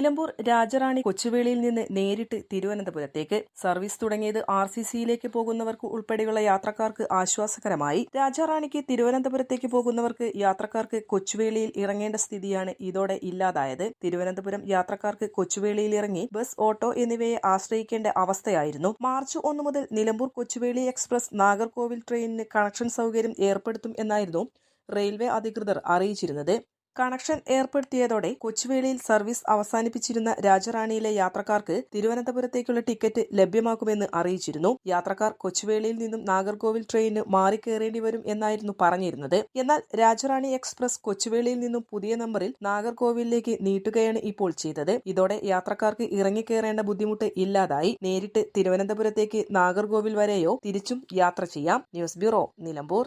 Nilambur Rajarani കൊച്ചുവേളിയിൽ നിന്ന് നേരിട്ട് തിരുവനന്തപുരത്തേക്ക്. സർവീസ് തുടങ്ങിയത് ആർ സി സിയിലേക്ക് പോകുന്നവർക്ക് ഉൾപ്പെടെയുള്ള യാത്രക്കാർക്ക് ആശ്വാസകരമായി. രാജാറാണിക്ക് തിരുവനന്തപുരത്തേക്ക് പോകുന്നവർക്ക് യാത്രക്കാർക്ക് കൊച്ചുവേളിയിൽ ഇറങ്ങേണ്ട സ്ഥിതിയാണ് ഇതോടെ ഇല്ലാതായത്. തിരുവനന്തപുരം യാത്രക്കാർക്ക് കൊച്ചുവേളിയിൽ ഇറങ്ങി ബസ് ഓട്ടോ എന്നിവയെ ആശ്രയിക്കേണ്ട അവസ്ഥയായിരുന്നു. മാർച്ച് ഒന്ന് മുതൽ നിലമ്പൂർ കൊച്ചുവേളി എക്സ്പ്രസ് നാഗർകോവിൽ ട്രെയിനിന് കണക്ഷൻ സൗകര്യം ഏർപ്പെടുത്തും എന്നായിരുന്നു റെയിൽവേ അധികൃതർ അറിയിച്ചിരുന്നത്. കണക്ഷൻ ഏർപ്പെടുത്തിയതോടെ കൊച്ചുവേളിയിൽ സർവീസ് അവസാനിപ്പിച്ചിരുന്ന രാജറാണിയിലെ യാത്രക്കാർക്ക് തിരുവനന്തപുരത്തേക്കുള്ള ടിക്കറ്റ് ലഭ്യമാക്കുമെന്ന് അറിയിച്ചിരുന്നു. യാത്രക്കാർ കൊച്ചുവേളിയിൽ നിന്നും നാഗർകോവിൽ ട്രെയിനിന് മാറിക്കേറേണ്ടി വരും എന്നായിരുന്നു പറഞ്ഞിരുന്നത്. എന്നാൽ രാജറാണി എക്സ്പ്രസ് കൊച്ചുവേളിയിൽ നിന്നും പുതിയ നമ്പറിൽ നാഗർകോവിലിലേക്ക് നീട്ടുകയാണ് ഇപ്പോൾ ചെയ്തത്. ഇതോടെ യാത്രക്കാർക്ക് ഇറങ്ങിക്കേറേണ്ട ബുദ്ധിമുട്ട് ഇല്ലാതായി. നേരിട്ട് തിരുവനന്തപുരത്തേക്ക് നാഗർകോവിൽ വരെയോ തിരിച്ചും യാത്ര ചെയ്യാം. News bureau Nilambur.